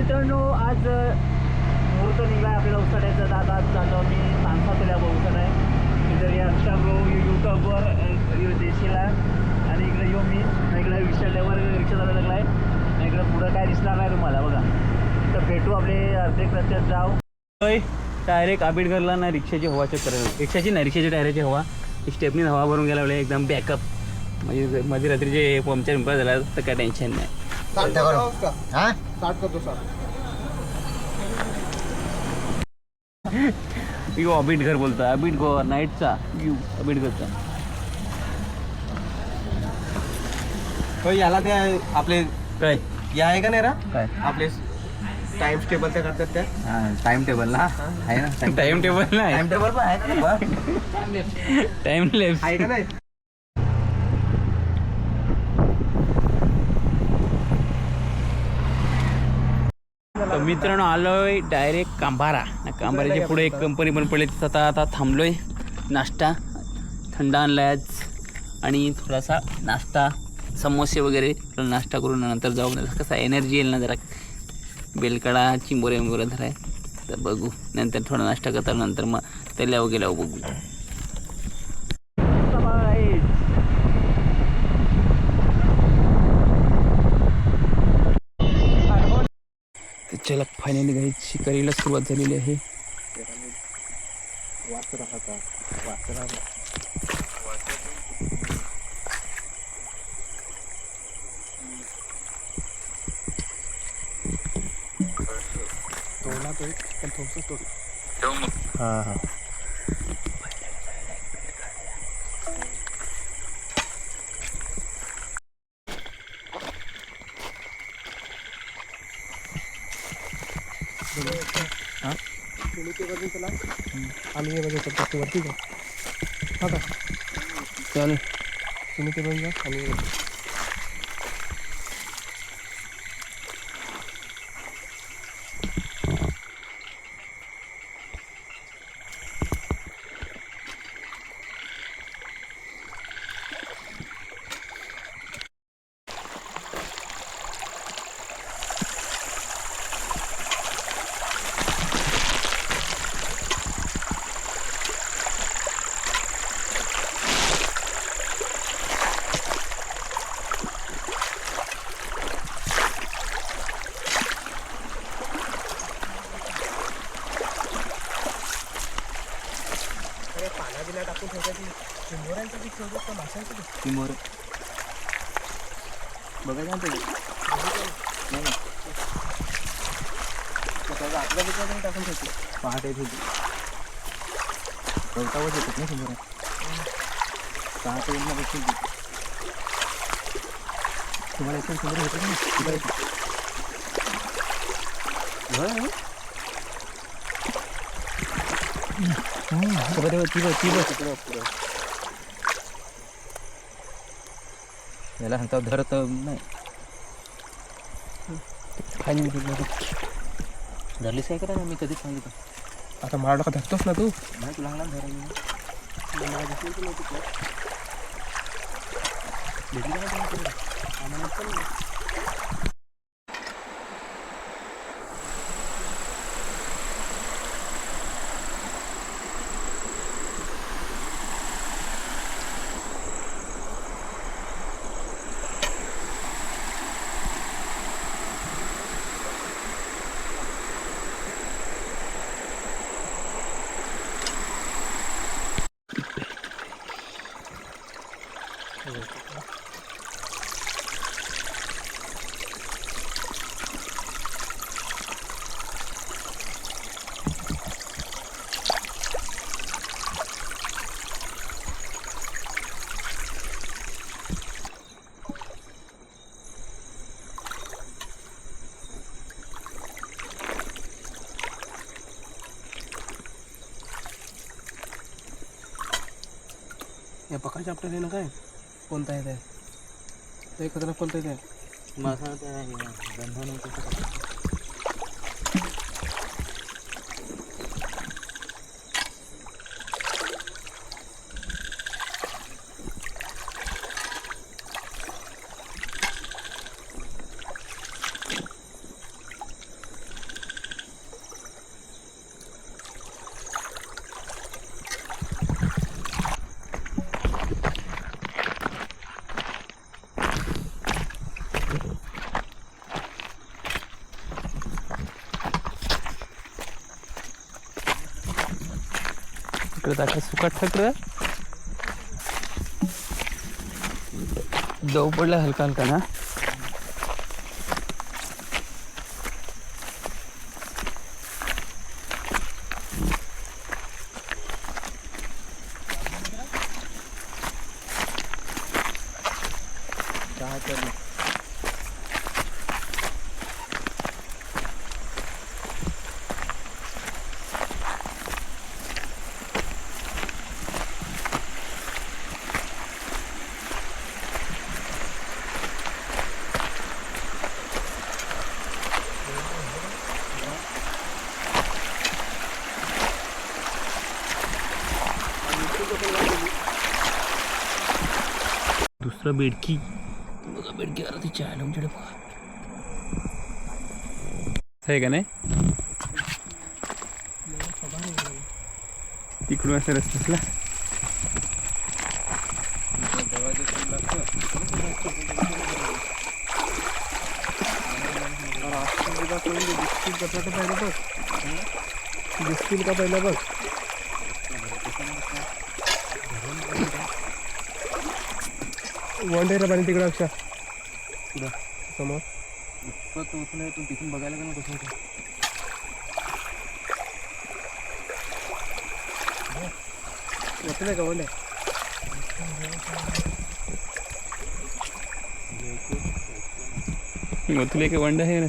मित्रांनो आज मुहूर्त निघाला आपल्याला उसाड्याचा. दादा आज चाललो मी तानसा तुल्या उसाड आहे इतर या युट्यूबवर देशीला. आणि इकडे येऊ मी. इकडे विशाल्यावर रिक्षा चालू लागला आहे आणि इकडे पुढं काय दिसणार नाही तुम्हाला बघा. तर भेटू आपले अर्धेक रस्त्यात जाऊ. डायरेक्ट आबिडगरला ना रिक्षाची हवा चेक करायला रिक्षाची नाही रिक्षाची डायरेक्टची हवा. स्टेपनी हवा भरून गेला एकदम बॅकअप म्हणजे मध्ये रात्रीचे पंक्चर झाला तर काय टेन्शन नाही. साठ करो हाँ? साठ करतो साठ. यू आबिडघर बोलतो आबिडघर नाईटचा. यू हो याला त्या आपले काय? या आहे का नाही रा? काय? आपले टाइम टेबल त्या करतात त्या. टाइम टेबल ना? आहे ना? टाइम टेबल नाही टाइम टेबल पण आहे का टाइम लेफ्ट आहे का नाही? मित्रांनो आलोय डायरेक्ट कांभारा. कांभाऱ्याच्या पुढे एक कंपनी पण पडली. तिथं आता आता थांबलोय. नाश्ता. थंड आणलाय आज. आणि थोडासा नाश्ता समोसे वगैरे. थोडा नाश्ता करून नंतर जाऊ. नंतर कसा एनर्जी येईल ना जरा. बेलकडा चिंबोरे विंबोरे धराय. तर बघू. नंतर थोडा नाश्ता करता नंतर मग तेल्यावर गेल्यावर बघू. चला फायनली काही शिकारीला सुरुवात झालेली आहे. तोडला तो एक पण थोडंसं तोडला. हां हां. चला आम्ही हे बाजून चलतो वरती जा. हा का? चल तुम्ही ते जा आम्ही हे बाजून. अरे पाण्या चिमोर बघा ठेवतात चिंबोऱ्यांचं पीक बघायचं ना आपल्या बिचार टाकून ठेवते. पहाटे होती कळतावच येतात ना समोर पहाटे येऊन मग बसतील तुम्हाला एकदम समोर होतं ना तिकडे येतं. होय. ती बघ, ती बघ. तिकडं पुढं याला सांगता धरत नाही. खाली धरलीच काय करा मी कधीच सांगितलं आता मारडा का धरतोस ना तू? नाही तुला लहान धरायला या पकाच्या आपल्याला आहे ना काय? कोणता आहे? ते एखाद्याला कोणता आहे? माझा त्या बंधन तिकडे टाका सुकाट ठकडं दव पडला हलका हलका ना. दुसरं बेडकी. बघा बेडकी आला तिच्या आलं आमच्याकडे बघा. आहे का नाही? तिकडून असं रस्त्यातला दिसतील का पहिलं बघ. दिसतील का पहिलं बघ. वन डेला पाणी तिकडं अक्षा समोर. तिथून बघायला का कसं होतं वाटलं का वन तुला एक वंड आहे ना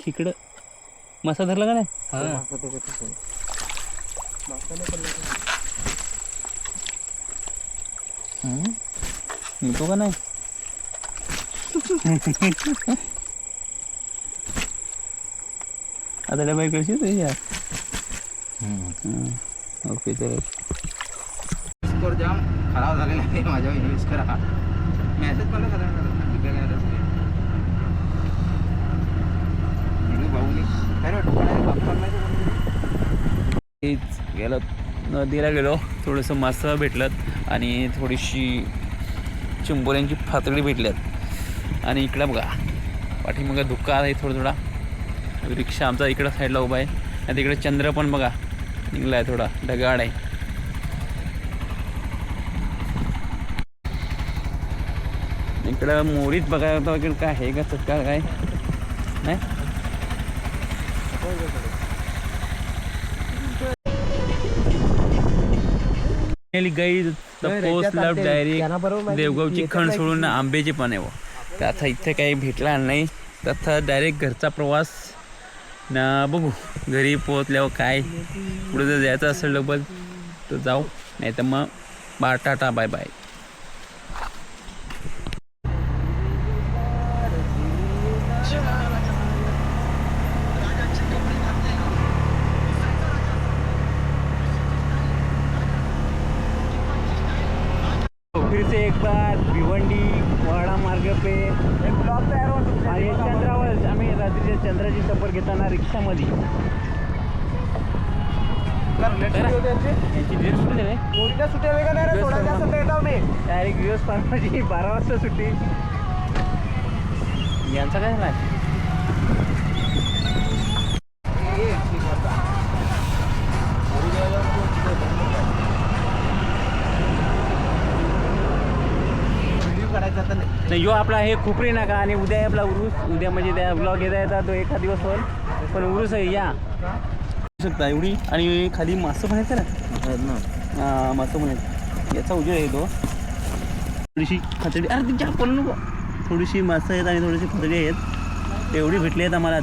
खिकडं. मासा धरला का नाही? हं? मिळतो का नाही आता डबा इकडची तुझ्या ओके तर स्कोर जाम खराब झालेला आहे माझ्या यूज करा मेसेज पण भाऊनी तेच गेलो नदीला गेलो. थोडंसं मासं भेटलं आणि थोडीशी चिंबोऱ्यांची फातळी भेटल्यात. आणि इकडं बघा पाठीमागं धुका आहे थोडा थोडा रिक्षा आमचा इकडं साईडला उभा आहे. आणि तिकडे चंद्र पण बघा निघला आहे थोडा ढगाळ आहे. इकडं मोरीत बघायला इकडं काय आहे का? चक्का काय नाही? डायरेक्ट देवगावची खण सोडून आंब्याचे पण आहे. तर आता इथे काही भेटला नाही. तर आता डायरेक्ट घरचा प्रवास. ना बघू घरी पोहोचल्यावर काय? पुढे जर जायचं असेल डबल तर जाऊ. नाही तर मग बा टाटा बाय बाय फिर से एक बार भिवंडी वाडा मार्ग पे. एक ब्लॉक तयार होतो आणि चंद्रावर आम्ही रात्रीच्या चंद्राची सफर घेताना रिक्षामध्ये. डायरेक्ट दिवस पारपाची बारा वाजता सुट्टी. यांचा काय झाला? नाही. यो आपला हे खुपरी नाका आणि उद्या आपला उरूस उद्या म्हणजे त्या ब्लॉग येता येतात तो एका दिवस होईल पण उरूस आहे या. शकता एवढी. आणि खाली मासं आहेत ना. हा मासं आहेत. याचा उजेड आहे तो. थोडीशी खतडी अरे तिच्या पण नको. थोडीशी मासं आहेत आणि थोडीशी खतडी आहेत. तेवढी भेटली आहेत आम्हाला.